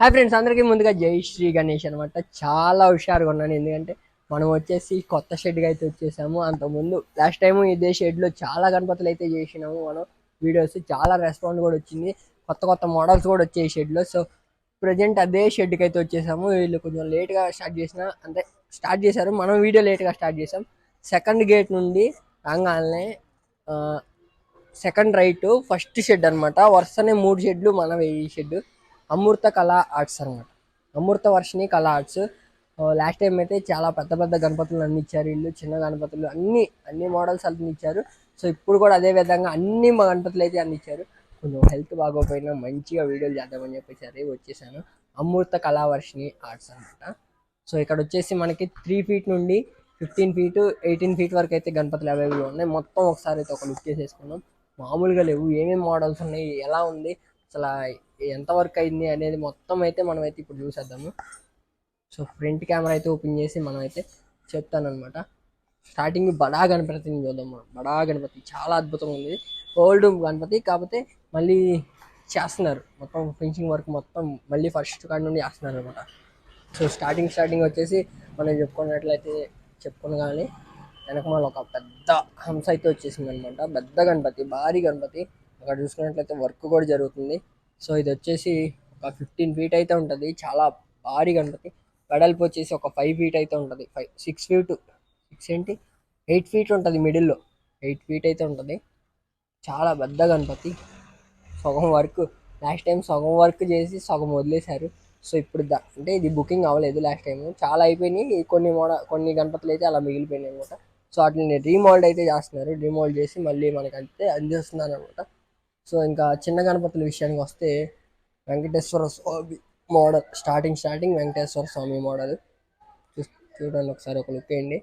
Hi friends అందరికీ ముందుగా జై శ్రీ గణేష్ అనమాట చాలా హుషారుగా ఉన్నాను. ఎందుకంటే మనం వచ్చేసి కొత్త షెడ్కి అయితే వచ్చేసాము. అంతకుముందు లాస్ట్ టైం ఇదే షెడ్లో చాలా గణపతులు అయితే చేసినాము. మనం వీడియోస్ చాలా రెస్పాండ్ కూడా వచ్చింది. కొత్త కొత్త మోడల్స్ కూడా వచ్చాయి షెడ్లో సో ప్రజెంట్ అదే షెడ్కి అయితే వచ్చేసాము. వీళ్ళు కొంచెం లేట్గా స్టార్ట్ చేసిన అంటే స్టార్ట్ చేశారు. మనం వీడియో లేట్గా స్టార్ట్ చేసాం సెకండ్ గేట్ నుండి రాగానే సెకండ్ రైట్ ఫస్ట్ షెడ్ అన్నమాట. వరుసనే మూడు షెడ్లు మనం ఈ షెడ్ అమృత కళా ఆర్ట్స్ అనమాట అమృత వర్షిని కళా ఆర్ట్స్. లాస్ట్ టైం అయితే చాలా పెద్ద పెద్ద గణపతులు అన్ని ఇచ్చారు. వీళ్ళు చిన్న గణపతులు అన్ని అన్ని మోడల్స్ అన్ని ఇచ్చారు. సో ఇప్పుడు కూడా అదే విధంగా అన్ని మా గణపతులు అయితే అన్ని ఇచ్చారు. కొంచెం హెల్త్ బాగోపోయినా మంచిగా వీడియోలు చేద్దామని చెప్పేసి వచ్చేసాను. అమృత కళావర్షిని ఆర్ట్స్ అనమాట సో ఇక్కడ వచ్చేసి మనకి త్రీ ఫీట్ నుండి ఫిఫ్టీన్ ఫీట్ ఎయిటీన్ ఫీట్ వరకు అయితే గణపతులు అవైలబుల్ ఉన్నాయి. మొత్తం ఒకసారి అయితే ఒక లుక్ చేసేసుకున్నాం మామూలుగా లేవు. ఏమేమి మోడల్స్ ఉన్నాయి? ఎలా ఉంది? అసలు ఎంత వర్క్ అయింది అనేది మొత్తం అయితే మనం అయితే ఇప్పుడు చూసేద్దాము. సో ఫ్రంట్ కెమెరా అయితే ఓపెన్ చేసి మనం అయితే చెప్తానమాట స్టార్టింగ్ బడా గణపతిని చూద్దాం మనం. బడా గణపతి. చాలా అద్భుతంగా ఉంది. ఓల్డ్ గణపతి కాకపోతే మళ్ళీ చేస్తున్నారు. మొత్తం ఫినిషింగ్ వర్క్ మొత్తం మళ్ళీ ఫస్ట్ కాడి నుండి చేస్తున్నారు అనమాట సో స్టార్టింగ్ స్టార్టింగ్ వచ్చేసి మనం చెప్పుకున్నట్లయితే చెప్పుకునగానే వెనకమాల ఒక పెద్ద హంస అయితే వచ్చేసింది అనమాట పెద్ద గణపతి భారీ గణపతి. అక్కడ చూసుకున్నట్లయితే వర్క్ కూడా జరుగుతుంది. సో ఇది వచ్చేసి ఒక ఫిఫ్టీన్ ఫీట్ అయితే ఉంటుంది. చాలా భారీ గణపతి వెడల్పు వచ్చేసి ఒక ఫైవ్ ఫీట్ అయితే ఉంటుంది. ఫైవ్ సిక్స్ ఫీట్ సిక్స్ ఏంటి? ఎయిట్ ఫీట్ ఉంటుంది మిడిల్లో ఎయిట్ ఫీట్ అయితే ఉంటుంది. చాలా పెద్ద గణపతి. సగం వర్క్ లాస్ట్ టైం సగం వర్క్ చేసి సగం వదిలేశారు. సో ఇప్పుడు దా అంటే ఇది బుకింగ్ అవ్వలేదు లాస్ట్ టైం చాలా అయిపోయినాయి. కొన్ని మోడ కొన్ని గణపతులు అయితే అలా మిగిలిపోయినాయి అనమాట సో వాటిని రీమోల్డ్ అయితే చేస్తున్నారు. రీమోల్డ్ చేసి మళ్ళీ మనకి అంతే అందిస్తున్నారు అనమాట సో ఇంకా చిన్న గణపతుల విషయానికి వస్తే Venkateswara Swamy model starting starting Venkateswara Swamy model. చూడండి ఒకసారి ఒక లుక్ వేయండి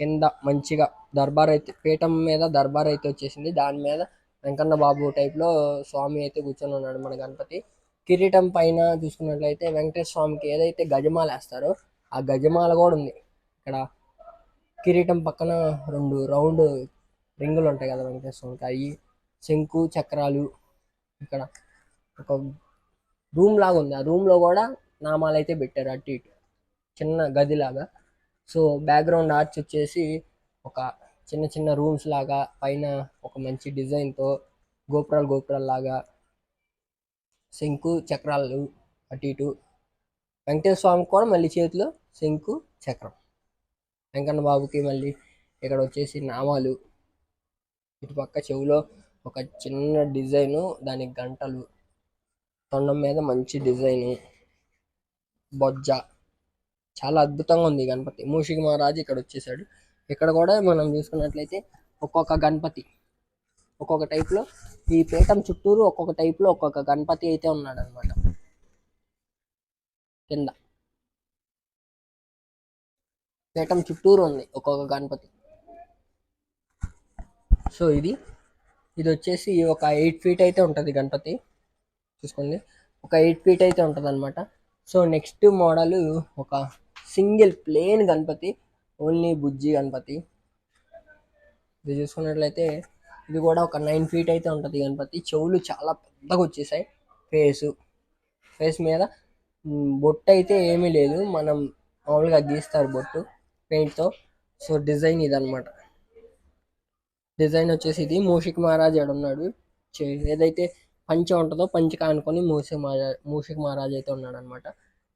కింద మంచిగా దర్బార్ అయితే పీఠం మీద దర్బార్ అయితే వచ్చేసింది. దాని మీద వెంకన్న బాబు టైప్లో స్వామి అయితే కూర్చొని ఉన్నాడు మన గణపతి. కిరీటం పైన చూసుకున్నట్లయితే వెంకటేశ్వర స్వామికి ఏదైతే గజమాల వేస్తారో ఆ గజమాల కూడా ఉంది. ఇక్కడ కిరీటం పక్కన రెండు రౌండ్ రింగులు ఉంటాయి కదా వెంకటేశ్వర స్వామికి. అవి శంకు చక్రాలు ఇక్కడ ఒక రూమ్ లాగా ఉంది. ఆ రూమ్లో కూడా నామాలు అయితే పెట్టారు అటు ఇటు. చిన్న గదిలాగా సో బ్యాక్గ్రౌండ్ ఆర్చ్ వచ్చేసి ఒక చిన్న చిన్న రూమ్స్ లాగా పైన ఒక మంచి డిజైన్తో గోపురాలు గోపురాలు లాగా శంకు చక్రాలు అటు ఇటు. వెంకటేశ్వర స్వామికి కూడా మళ్ళీ చేతిలో శంకు చక్రం. వెంకన్న బాబుకి మళ్ళీ ఇక్కడ వచ్చేసి నామాలు. ఇటుపక్క చెవులో చెవిలో ఒక చిన్న డిజైను దానికి గంటలు తొండం మీద మంచి డిజైను బొజ్జ. చాలా అద్భుతంగా ఉంది గణపతి. మూషిక మహారాజు ఇక్కడ వచ్చేసాడు. ఇక్కడ కూడా మనం చూసుకున్నట్లయితే ఒక్కొక్క గణపతి. ఒక్కొక్క టైప్లో ఈ పీఠం చుట్టూరు ఒక్కొక్క టైప్లో ఒక్కొక్క గణపతి అయితే ఉన్నాడు అనమాట కింద. పీఠం చుట్టూరు ఉంది ఒక్కొక్క గణపతి. సో ఇది ఇది వచ్చేసి ఒక ఎయిట్ ఫీట్ అయితే ఉంటుంది గణపతి. చూసుకోండి. ఒక ఎయిట్ ఫీట్ అయితే ఉంటుంది అనమాట సో నెక్స్ట్ మోడల్ ఒక సింగిల్ ప్లేన్ గణపతి ఓన్లీ బుజ్జి గణపతి. ఇది చూసుకున్నట్లయితే ఇది కూడా ఒక నైన్ ఫీట్ అయితే ఉంటుంది గణపతి. చెవులు చాలా పెద్దగా వచ్చేసాయి. ఫేసు ఫేస్ మీద బొట్టు అయితే ఏమీ లేదు. మనం మామూలుగా గీస్తారు బొట్టు పెయింట్తో. సో డిజైన్ ఇదనమాట డిజైన్ వచ్చేసి ఇది. మూషిక్ మహారాజ్ ఆడ ఉన్నాడు. చే- ఏదైతే పంచ ఉంటుందో పంచ అనుకొని మూసి మహారాజ్ మూషిక మహారాజ్ అయితే ఉన్నాడు అనమాట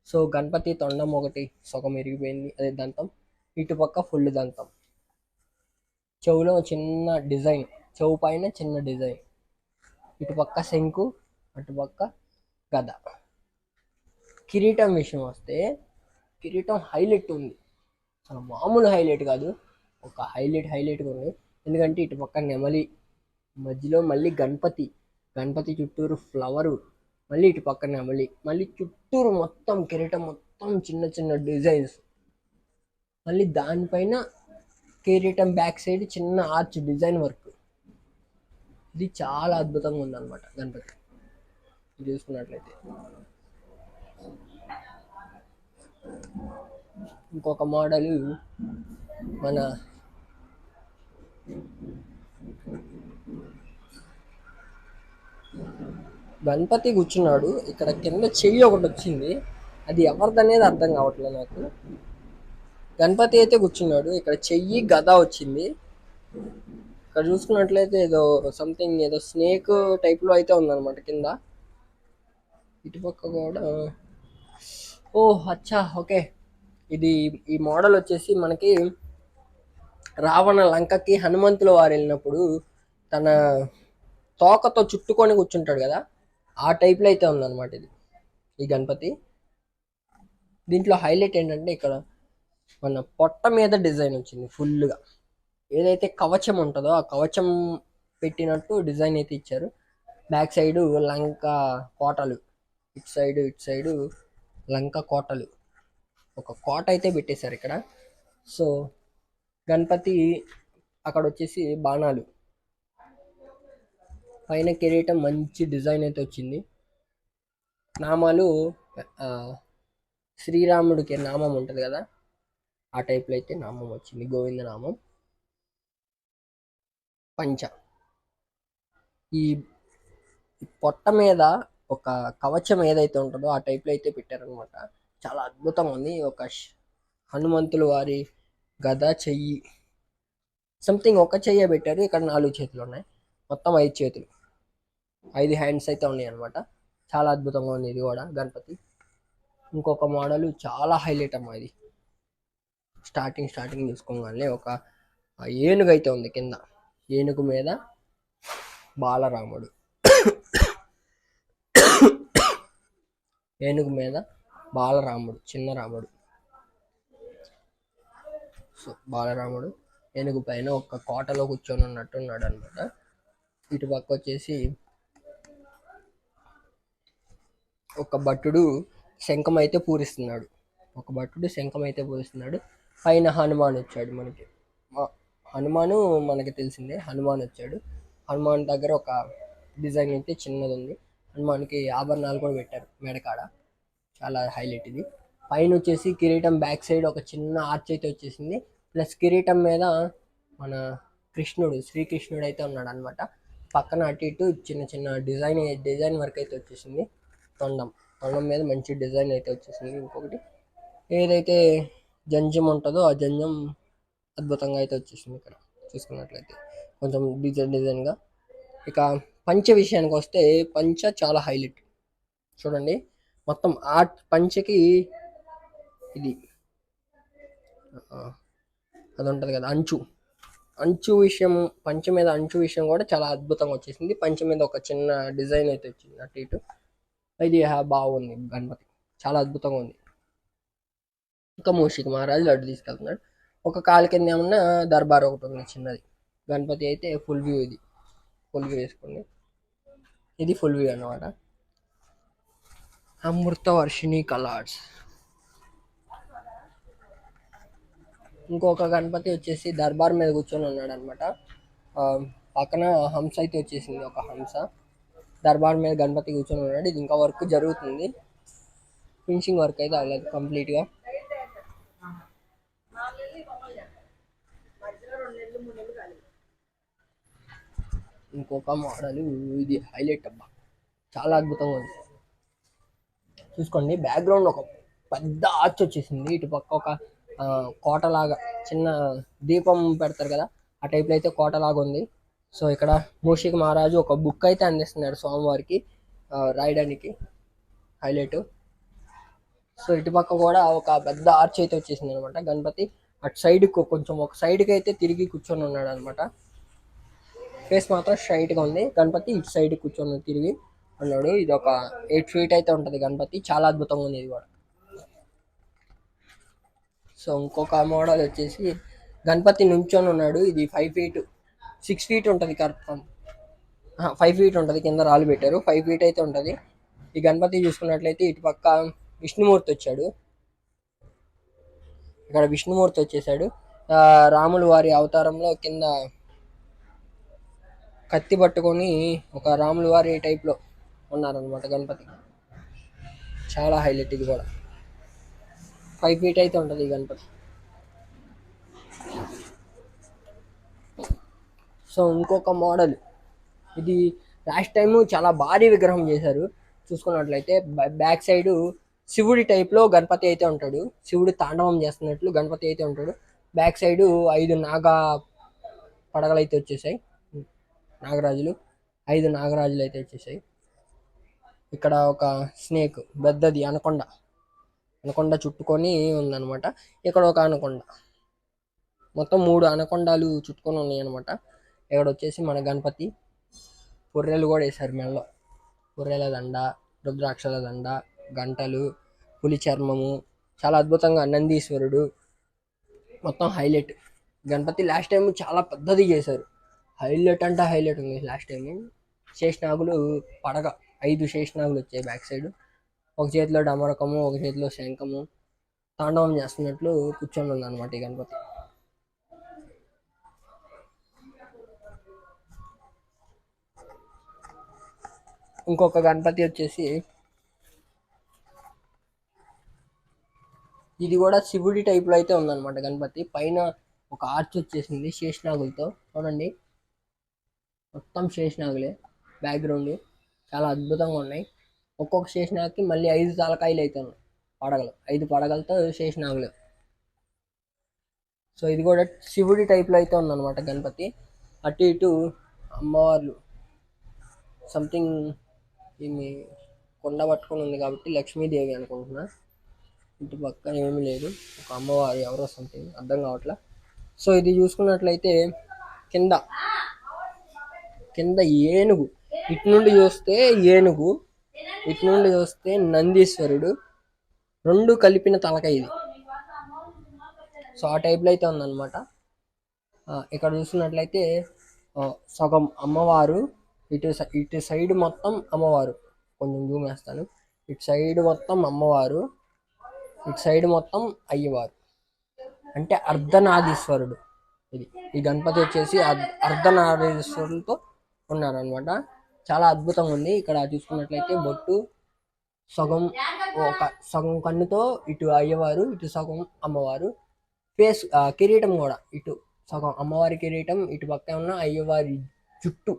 సో గణపతి తొండం ఒకటి సగం ఇరిగిపోయింది. అదే దంతం. ఇటుపక్క ఫుల్ దంతం. చెవులో చిన్న డిజైన్ చెవు పైన చిన్న డిజైన్. ఇటుపక్క శంకు అటుపక్క గద. కిరీటం విషయం వస్తే కిరీటం హైలైట్ ఉంది. అసలు మామూలు హైలైట్ కాదు. ఒక హైలైట్ హైలైట్గా ఉంది. ఎందుకంటే ఇటు పక్క నెమలి మధ్యలో మళ్ళీ గణపతి గణపతి చుట్టూరు ఫ్లవరు మళ్ళీ ఇటు పక్క నెమలి మళ్ళీ చుట్టూరు మొత్తం కిరీటం మొత్తం చిన్న చిన్న డిజైన్స్. మళ్ళీ దానిపైన కిరీటం బ్యాక్ సైడ్ చిన్న ఆర్చ్ డిజైన్ వర్క్. ఇది చాలా అద్భుతంగా ఉందన్నమాట గణపతి. చూసుకున్నట్లయితే. ఇంకొక మోడల్ మన గణపతి కూర్చున్నాడు. ఇక్కడ కింద చెయ్యి ఒకటి వచ్చింది. అది ఎవరిదనేది అర్థం కావట్లేదు నాకు. గణపతి అయితే కూర్చున్నాడు. ఇక్కడ చెయ్యి గద వచ్చింది. ఇక్కడ చూసుకున్నట్లయితే ఏదో సంథింగ్ ఏదో స్నేక్ టైప్లో అయితే ఉందన్నమాట కింద. ఇటుపక్క కూడా. ఓ అచ్చా ఓకే. ఇది ఈ మోడల్ వచ్చేసి మనకి రావణ లంకకి హనుమంతుల వారు వెళ్ళినప్పుడు తన తోకతో చుట్టుకొని కూర్చుంటాడు కదా ఆ టైప్లో అయితే ఉందన్నమాట ఇది ఈ గణపతి. దీంట్లో హైలైట్ ఏంటంటే ఇక్కడ మన పొట్ట మీద డిజైన్ వచ్చింది ఫుల్గా ఏదైతే కవచం ఉంటుందో ఆ కవచం పెట్టినట్టు డిజైన్ అయితే ఇచ్చారు. బ్యాక్ సైడు లంక కోటలు ఇటు సైడు ఇటు సైడు లంక కోటలు. ఒక కోట అయితే పెట్టేశారు ఇక్కడ. సో గణపతి అక్కడ వచ్చేసి బాణాలు. పైన కిరీటం మంచి డిజైన్ అయితే వచ్చింది. నామాలు శ్రీరాముడికి నామం ఉంటుంది కదా? ఆ టైప్లో అయితే నామం వచ్చింది. గోవింద నామం. పంచ. ఈ పొట్ట మీద ఒక కవచం ఏదైతే ఉంటుందో ఆ టైప్లో అయితే పెట్టారనమాట చాలా అద్భుతంగా ఉంది. ఒక హనుమంతులు వారి గద చెయ్యి. సంథింగ్ ఒక చెయ్య పెట్టారు. ఇక్కడ నాలుగు చేతులు ఉన్నాయి. మొత్తం ఐదు చేతులు. ఐదు హ్యాండ్స్ అయితే ఉన్నాయి అనమాట చాలా అద్భుతంగా ఉంది ఇది కూడా గణపతి. ఇంకొక మోడల్ చాలా హైలైట్ అమ్మా ఇది. స్టార్టింగ్ స్టార్టింగ్ చూసుకోగానే ఒక ఏనుగు అయితే ఉంది కింద. ఏనుగు మీద బాలరాముడు. ఏనుగు మీద బాలరాముడు చిన్న రాముడు. సో బాలరాముడు ఏనుగు పైన ఒక కోటలో కూర్చొని ఉన్నట్టు ఉన్నాడు అనమాట ఇటు పక్క వచ్చేసి ఒక భట్టుడు శంఖం అయితే పూరిస్తున్నాడు. ఒక భట్టుడు శంఖం అయితే పూరిస్తున్నాడు. పైన హనుమాన్ వచ్చాడు మనకి. హనుమాను మనకి తెలిసిందే. హనుమాన్ వచ్చాడు. హనుమాన్ దగ్గర ఒక డిజైన్ అయితే చిన్నది ఉంది హనుమాన్కి ఆభరణాలు కూడా పెట్టారు మెడకాడ. చాలా హైలైట్ ఇది. పైన వచ్చేసి కిరీటం బ్యాక్ సైడ్ ఒక చిన్న ఆర్చ్ అయితే వచ్చేసింది. ప్లస్ కిరీటం మీద మన కృష్ణుడు శ్రీకృష్ణుడు అయితే ఉన్నాడు అనమాట పక్కన అటు ఇటు చిన్న చిన్న డిజైన్ డిజైన్ వర్క్ అయితే వచ్చేసింది. తొండం తొండం మీద మంచి డిజైన్ అయితే వచ్చేసింది. ఇంకొకటి ఏదైతే జంజం ఉంటుందో ఆ జంజం అద్భుతంగా అయితే వచ్చేసింది ఇక్కడ చూసుకున్నట్లయితే. కొంచెం డిజైన్ డిజైన్గా. ఇక పంచ విషయానికి వస్తే పంచ చాలా హైలైట్. చూడండి మొత్తం ఆ పంచకి ఇది. అది ఉంటుంది కదా అంచు. అంచు విషయం పంచ మీద అంచు విషయం కూడా చాలా అద్భుతంగా వచ్చేసింది. పంచ మీద ఒక చిన్న డిజైన్ అయితే వచ్చింది అటు ఇటు. ఇది బాగుంది గణపతి. చాలా అద్భుతంగా ఉంది. ఇంకా మూషిక మహారాజు లడ్డు తీసుకెళ్తున్నాడు. ఒక కాలు కింద ఏమన్నా దర్బార్ ఒకటి ఉంది చిన్నది. గణపతి అయితే ఫుల్ వ్యూ ఇది. ఫుల్ వ్యూ వేసుకోండి ఇది ఫుల్ వ్యూ అన్నమాట. అమృత వర్షిణి కలర్స్. ఇంకొక గణపతి వచ్చేసి దర్బార్ మీద కూర్చొని ఉన్నాడు అనమాట పక్కన హంస అయితే వచ్చేసింది ఒక హంస. దర్బార్ మీద గణపతి కూర్చొని ఉన్నాడు. ఇది ఇంకా వర్క్ జరుగుతుంది. ఫినిషింగ్ వర్క్ అయితే అవ్వలేదు కంప్లీట్గా. ఇంకొక మోడల్ ఇది హైలైట్ అబ్బా. చాలా అద్భుతంగా ఉంది. చూసుకోండి బ్యాక్గ్రౌండ్ ఒక పెద్ద ఆర్చ్ వచ్చేసింది. ఇటు పక్క ఒక కోటలాగా చిన్న దీపం పెడతారు కదా ఆ టైప్లో అయితే కోటలాగా ఉంది. సో ఇక్కడ మూషిక మహారాజు ఒక బుక్ అయితే అందిస్తున్నాడు స్వామివారికి రాయడానికి హైలైట్ సో ఇటు పక్క కూడా ఒక పెద్ద ఆర్చ్ అయితే వచ్చేసింది అనమాట. గణపతి అటు సైడ్ కొంచెం ఒక సైడ్కి అయితే తిరిగి కూర్చొని ఉన్నాడు అనమాట. ఫేస్ మాత్రం స్ట్రైట్గా ఉంది. గణపతి ఇటు సైడ్ కూర్చొని తిరిగి ఉన్నాడు. ఇది ఒక ఎయిట్ ఫీట్ అయితే ఉంటుంది గణపతి. చాలా అద్భుతంగా ఉంది ఇది కూడా. సో ఇంకొక మోడల్ వచ్చేసి గణపతి నుంచొని ఉన్నాడు. ఇది ఫైవ్ ఫీట్ సిక్స్ ఫీట్ ఉంటుంది కన్ఫర్మ్ ఫైవ్ ఫీట్ ఉంటుంది కింద రాళ్ళు పెట్టారు. ఫైవ్ ఫీట్ అయితే ఉంటుంది. ఈ గణపతి చూసుకున్నట్లయితే ఇటు పక్క విష్ణుమూర్తి వచ్చాడు. ఇక్కడ విష్ణుమూర్తి వచ్చేసాడు. రాములు వారి అవతారంలో కింద కత్తి పట్టుకొని ఒక రాముల వారి టైప్లో ఉన్నారనమాట గణపతి. చాలా హైలైట్ ఇది కూడా. ఫైవ్ ఫీట్ అయితే ఉంటుంది ఈ గణపతి సో ఇంకొక మోడల్. ఇది లాస్ట్ టైం చాలా భారీ విగ్రహం చేశారు. చూసుకున్నట్లయితే బ్యాక్ సైడ్ శివుడి టైప్లో గణపతి అయితే ఉంటాడు. శివుడు తాండవం చేస్తున్నట్లు గణపతి అయితే ఉంటాడు. బ్యాక్ సైడ్ ఐదు నాగా పడగలు అయితే వచ్చేసాయి. నాగరాజులు. ఐదు నాగరాజులు అయితే వచ్చేసాయి. ఇక్కడ ఒక స్నేక్ పెద్దది అనకొండ. అనకొండ చుట్టుకొని ఉందన్నమాట. ఇక్కడ ఒక అనకొండ. మొత్తం మూడు అనకొండాలు చుట్టుకొని ఉన్నాయన్నమాట. ఇక్కడ వచ్చేసి మన గణపతి. పొర్రెలు కూడా వేశారు మెడలో. పొర్రెల దండ రుద్రాక్షల దండ గంటలు పులి చర్మము. చాలా అద్భుతంగా నందీశ్వరుడు. మొత్తం హైలైట్. గణపతి లాస్ట్ టైం చాలా పెద్దది చేశారు. హైలైట్ అంటే హైలైట్ ఉంది లాస్ట్ టైం శేషనాగులు పడగ. ఐదు శేషనాగులు వచ్చాయి బ్యాక్ సైడ్. ఒక చేతిలో డమరకము ఒక చేతిలో శంఖము తాండవం చేస్తున్నట్లు కూర్చొని ఉంది అనమాట ఈ గణపతి. ఇంకొక గణపతి వచ్చేసి ఇది కూడా శివుడి టైప్లో లో అయితే ఉందన్నమాట గణపతి. పైన ఒక ఆర్చ్ వచ్చేసింది శేషనాగులతో. చూడండి. మొత్తం శేషనాగులే. బ్యాక్గ్రౌండ్ చాలా అద్భుతంగా ఉన్నాయి. ఒక్కొక్క శేషనాగుకి మళ్ళీ ఐదు తలకాయలు అవుతాను పడగలు. ఐదు పడగలతో శేషనాగులు. సో ఇది కూడా శివుడి టైప్లో అయితే ఉందన్నమాట గణపతి. అటు ఇటు అమ్మవార్లు. సంథింగ్ దీన్ని కొండ పట్టుకొని ఉంది కాబట్టి లక్ష్మీదేవి అనుకుంటున్నా. ఇటు పక్క ఏమీ లేదు. ఒక అమ్మవారు ఎవరో సంథింగ్ అర్థం కావట్లా. సో ఇది చూసుకున్నట్లయితే కింద. కింద ఏనుగు. ఇటు నుండి చూస్తే ఏనుగు. ఇటు నుండి చూస్తే నందీశ్వరుడు. రెండు కలిపిన తలక ఇది. సో ఆ టైప్లో అయితే ఉందన్నమాట. ఇక్కడ చూసినట్లయితే సగం అమ్మవారు ఇటు సై- ఇటు సైడ్ మొత్తం అమ్మవారు. కొంచెం జూమ్ వేస్తాను. ఇటు సైడ్ మొత్తం అమ్మవారు ఇటు సైడ్ మొత్తం అయ్యవారు. అంటే అర్ధనాదీశ్వరుడు. ఇది. ఈ గణపతి వచ్చేసి అర్ధ- అర్ధనారీశ్వరులతో ఉన్నారనమాట చాలా అద్భుతంగా ఉంది. ఇక్కడ చూసుకున్నట్లయితే బొట్టు సగం ఒక సగం కన్నుతో ఇటు అయ్యవారు ఇటు సగం అమ్మవారు. ఫేస్ కిరీటం కూడా ఇటు సగం అమ్మవారి కిరీటం ఇటు పక్క ఉన్న అయ్యవారి జుట్టు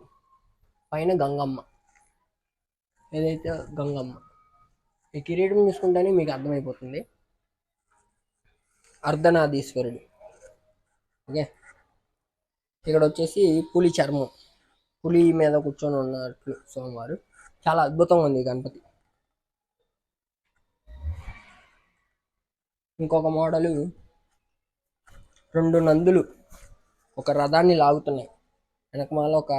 పైన గంగమ్మ. ఏదైతే గంగమ్మ. ఈ కిరీటం చూసుకుంటేనే మీకు అర్థమైపోతుంది. అర్ధనాదీశ్వరుడు. ఓకే? ఇక్కడ వచ్చేసి పులి చర్మం. పులి మీద కూర్చొని ఉన్నట్లు సోమవారు చాలా అద్భుతంగా ఉంది గణపతి. ఇంకొక మోడలు రెండు నందులు ఒక రథాన్ని లాగుతున్నాయి. వెనకమాల ఒక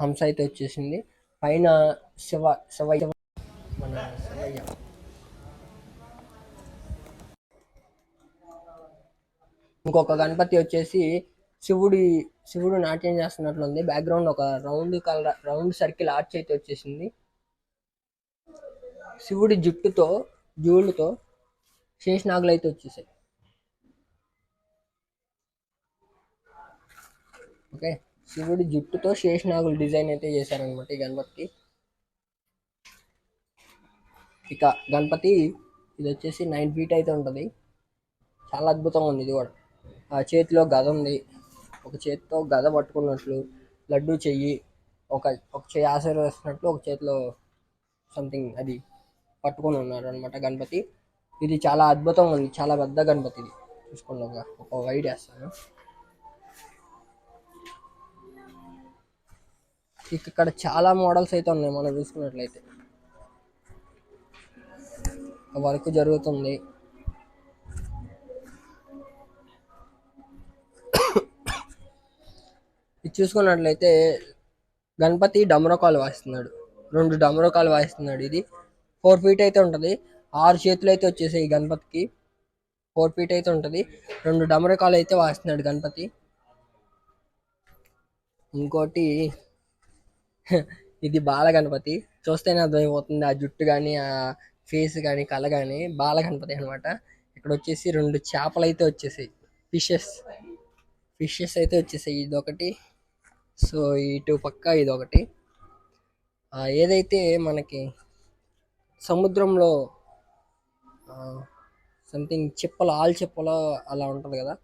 హంస అయితే వచ్చేసింది. పైన శివ శివయ్య మన శివయ్య. ఇంకొక గణపతి వచ్చేసి శివుడి శివుడు నాట్యం చేస్తున్నట్లుంది. బ్యాక్గ్రౌండ్ ఒక round colour round circle arch అయితే వచ్చేసింది. శివుడి జుట్టుతో జూళ్ళతో శేషనాగులు అయితే వచ్చేసాయి. ఓకే శివుడి జుట్టుతో శేషనాగులు డిజైన్ అయితే చేశారనమాట ఈ గణపతికి. ఇక గణపతి ఇది వచ్చేసి నైన్ ఫీట్ అయితే ఉంటుంది. చాలా అద్భుతంగా ఉంది ఇది కూడా. ఆ చేతిలో గద ఉంది. ఒక చేతితో గద పట్టుకున్నట్లు లడ్డు చెయ్యి ఒక ఒక చేయి ఆశీర్వదిస్తున్నట్లు ఒక చేతిలో సంథింగ్ అది పట్టుకొని ఉన్నారు అనమాట గణపతి. ఇది చాలా అద్భుతంగా ఉంది చాలా పెద్ద గణపతి ఇది. చూసుకోండి ఒక ఒక వైడ్ వేస్తాను. ఇక్కడ చాలా మోడల్స్ అయితే ఉన్నాయి మనం చూసుకున్నట్లయితే. వర్క్ జరుగుతుంది. ఇది చూసుకున్నట్లయితే గణపతి డమరకాలు వాయిస్తున్నాడు. రెండు డమరకాలు వాయిస్తున్నాడు ఇది. ఫోర్ ఫీట్ అయితే ఉంటుంది. ఆరు చేతులు అయితే వచ్చేసాయి గణపతికి. ఫోర్ ఫీట్ అయితే ఉంటుంది. రెండు డమరకాలు అయితే వాయిస్తున్నాడు గణపతి. ఇంకోటి ఇది బాల గణపతి. చూస్తేనే అర్థమైపోతుంది. ఆ జుట్టు కానీ ఆ ఫేస్ కానీ కళ కానీ బాల గణపతి అనమాట ఇక్కడ వచ్చేసి రెండు చేపలు అయితే వచ్చేసాయి. ఫిషెస్ ఫిషెస్ అయితే వచ్చేసాయి. ఇదొకటి. సో ఇటు పక్క ఇది ఒకటి ఏదైతే మనకి సముద్రంలో సంథింగ్ చెప్పలు ఆల్ చెప్పలు అలా ఉంటుంది కదా?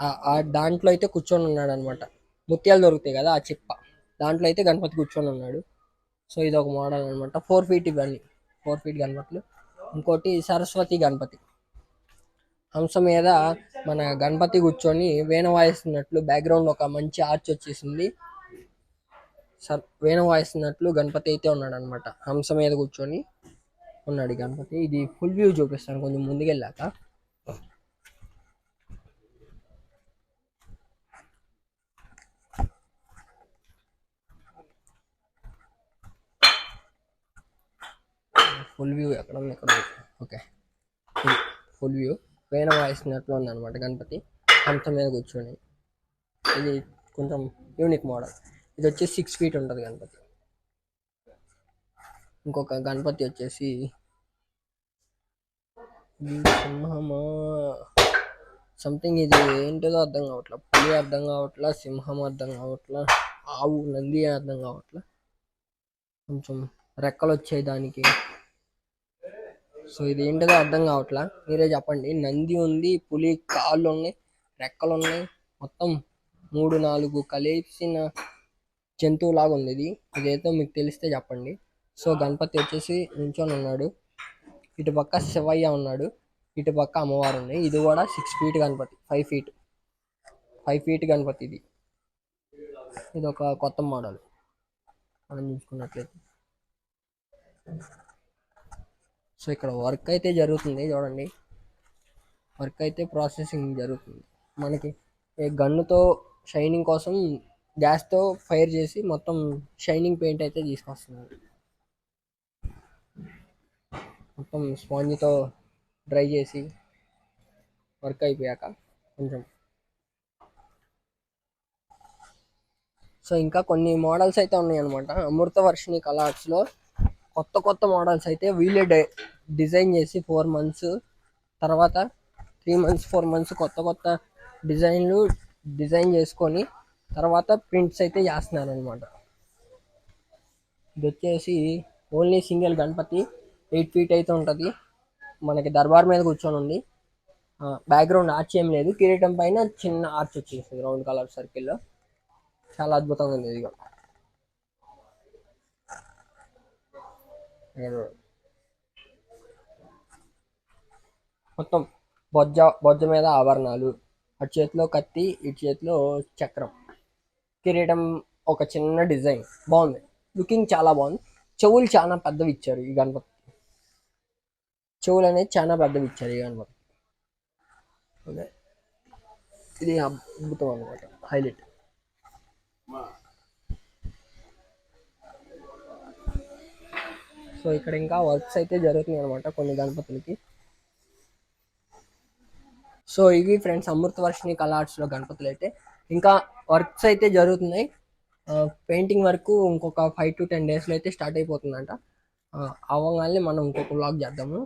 ఆ- ఆ దాంట్లో అయితే కూర్చొని ఉన్నాడు అనమాట ముత్యాలు దొరుకుతాయి కదా ఆ చిప్ప. దాంట్లో అయితే గణపతి కూర్చొని ఉన్నాడు. సో ఇది ఒక మోడల్ అనమాట. ఫోర్ ఫీట్ ఇవన్నీ. ఫోర్ ఫీట్ గణపతులు. ఇంకోటి సరస్వతి గణపతి. హంస మీద మన గణపతి కూర్చొని వేణ వాయిస్తున్నట్లు బ్యాక్గ్రౌండ్ ఒక మంచి ఆర్చ్ వచ్చేసింది. సర్ వేణ వాయిస్తున్నట్లు గణపతి అయితే ఉన్నాడు అనమాట హంస మీద కూర్చొని ఉన్నాడు గణపతి. ఇది ఫుల్ వ్యూ చూపిస్తాను కొంచెం ముందుకెళ్ళాక. ఫుల్ వ్యూ ఎక్కడ ఉంది? ఎక్కడ ఓకే. ఫుల్ వ్యూ వీణ వాయిస్తున్నట్లు ఉంది అనమాట గణపతి. హంస మీద కూర్చొని. ఇది కొంచెం యూనిక్ మోడల్ ఇది వచ్చేసి సిక్స్ ఫీట్ ఉంటుంది గణపతి. ఇంకొక గణపతి వచ్చేసి సింహమా. సంథింగ్ ఇది ఏంటిదో అర్థం కావట్లే. పులి అర్థం కావట్లే సింహం అర్థం కావట్లే ఆవు నంది అర్థం కావట్లే. కొంచెం రెక్కలు వచ్చాయి దానికి సో ఇది ఏంటిదో అర్థం కావట్లా? మీరే చెప్పండి. నంది ఉంది పులి కాళ్ళు ఉన్నాయి రెక్కలు ఉన్నాయి. మొత్తం మూడు నాలుగు కలిసిన జంతువులాగా ఉంది ఇది. ఇదేదో మీకు తెలిస్తే చెప్పండి. సో గణపతి వచ్చేసి నించొని ఉన్నాడు. ఇటు పక్క శివయ్య ఉన్నాడు. ఇటు పక్క అమ్మవారు ఉంది ఇది కూడా six feet Ganapati five feet five feet Ganapati ఇది. ఇది ఒక కొత్త మోడల్. మనం చూసుకున్నట్లయితే. సో ఇక్కడ వర్క్ అయితే జరుగుతుంది చూడండి. వర్క్ అయితే ప్రాసెసింగ్ జరుగుతుంది. మనకి గన్నుతో షైనింగ్ కోసం గ్యాస్తో ఫైర్ చేసి మొత్తం షైనింగ్ పెయింట్ అయితే తీసుకొస్తున్నారు మొత్తం స్పాంజ్తో డ్రై చేసి వర్క్ అయిపోయాక కొంచెం. సో ఇంకా కొన్ని మోడల్స్ అయితే ఉన్నాయి అనమాట అమృత వర్షిణి కలర్స్లో కొత్త కొత్త మోడల్స్ అయితే వీలే డై డిజైన్ చేసి ఫోర్ మంత్స్ తర్వాత త్రీ మంత్స్ ఫోర్ మంత్స్ కొత్త కొత్త డిజైన్లు డిజైన్ చేసుకొని తర్వాత ప్రింట్స్ అయితే చేస్తున్నారు అనమాట ఇది వచ్చేసి only single Ganapati eight feet అయితే ఉంటుంది. మనకి దర్బార్ మీద కూర్చొని ఉంది. బ్యాక్గ్రౌండ్ ఆర్చ్ ఏం లేదు. కిరీటం పైన చిన్న ఆర్చ్ వచ్చేసింది రౌండ్ కలర్ సర్కిల్లో చాలా అద్భుతంగా ఉంది ఇది కూడా. ఏదో. మొత్తం బొజ్జ బొజ్జ మీద ఆభరణాలు. అటు చేతిలో కత్తి ఇటు చేతిలో చక్రం. కిరీటం ఒక చిన్న డిజైన్. బాగుంది. లుకింగ్ చాలా బాగుంది. చెవులు చాలా పెద్దవి ఇచ్చారు ఈ గణపతి చెవులు అనేది చాలా పెద్దవి ఇచ్చారు ఈ గణపతి ఓకే ఇది అద్భుతం అనమాట హైలైట్. సో ఇక్కడ ఇంకా వర్క్స్ అయితే జరుగుతున్నాయి అనమాట కొన్ని గణపతులకి. సో ఇవి ఫ్రెండ్స్ అమృత వర్షిని కళా ఆర్ట్స్లో గణపతులు అయితే. ఇంకా వర్క్స్ అయితే జరుగుతున్నాయి. పెయింటింగ్ వర్క్ ఇంకొక ఫైవ్ టు టెన్ డేస్లో అయితే స్టార్ట్ అయిపోతుందంట. ఆ, అవ్వగానే మనం ఇంకొక బ్లాగ్ చేద్దాము.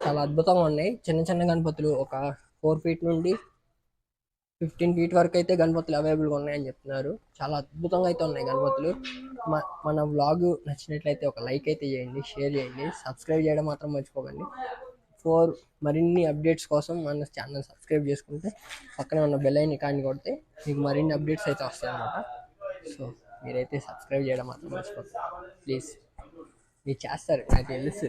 చాలా అద్భుతంగా ఉన్నాయి. చిన్న చిన్న గణపతులు ఒక ఫోర్ ఫీట్ నుండి ఫిఫ్టీన్ ఫీట్ వరకు అయితే గణపతులు అవైలబుల్గా ఉన్నాయని చెప్తున్నారు. చాలా అద్భుతంగా అయితే ఉన్నాయి గణపతులు. మన వ్లాగ్ నచ్చినట్లయితే ఒక లైక్ అయితే చేయండి షేర్ చేయండి. సబ్స్క్రైబ్ చేయడం మాత్రం మర్చిపోకండి. ఫోర్ మరిన్ని అప్డేట్స్ కోసం మన ఛానల్ సబ్స్క్రైబ్ చేసుకుంటే పక్కనే ఉన్న బెల్ ఐని కానీ కొడితే మీకు మరిన్ని అప్డేట్స్ అయితే వస్తాయి అన్నమాట. సో మీరైతే సబ్స్క్రైబ్ చేయడం మాత్రం మర్చిపోకండి. ప్లీజ్ మీరు చేస్తారు నాకు తెలుసు.